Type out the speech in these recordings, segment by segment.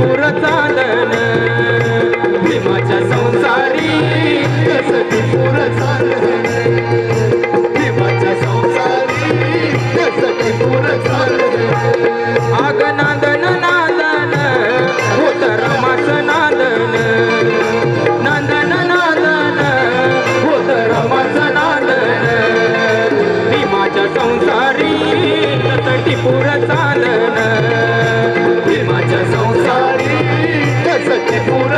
पुर चालन भीमाच्या संसारी कसली पुर चालन प्रेमाच्या संसारी कसली पुर चालन आग नांदन नादन होत रमाच नादन. नांदन नादन होत रमाच नादन. प्रेमाच्या संसारी कसली पुर चालन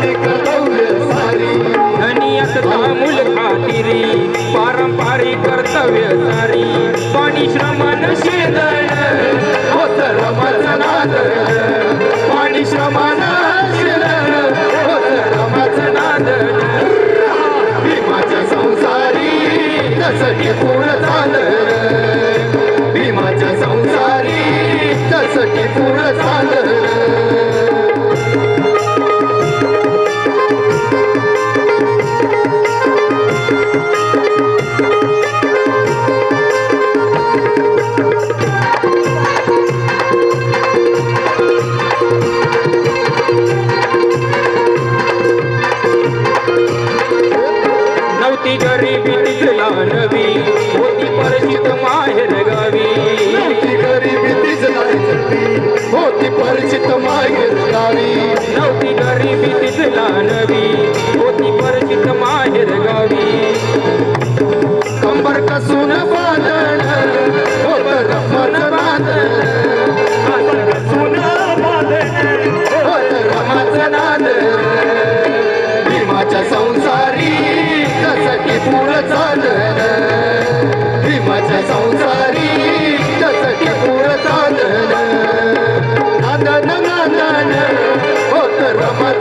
कर्तव्य सारी पारंपरिक कर्तव्य पाणी श्रमण शेदळ होत रमाचं नादन पाणी श्रमानं शिरलं होत रमाचं भीमाच्या संसारी तसटी पूर्ण चाललं. भीमाच्या संसारी तसटी पूर्ण चाललं. नाही होती परिचित मागेर गावी. नव्हती गरिबी तिथला नवी होती परिचित माहेर गावी. कंबर कसून बांधण होत रमण बांधण भीमाच्या संसारी त्यासाठी पुढं चालण भीमाच्या संसारी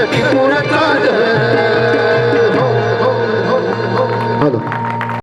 सखी पूरा काज है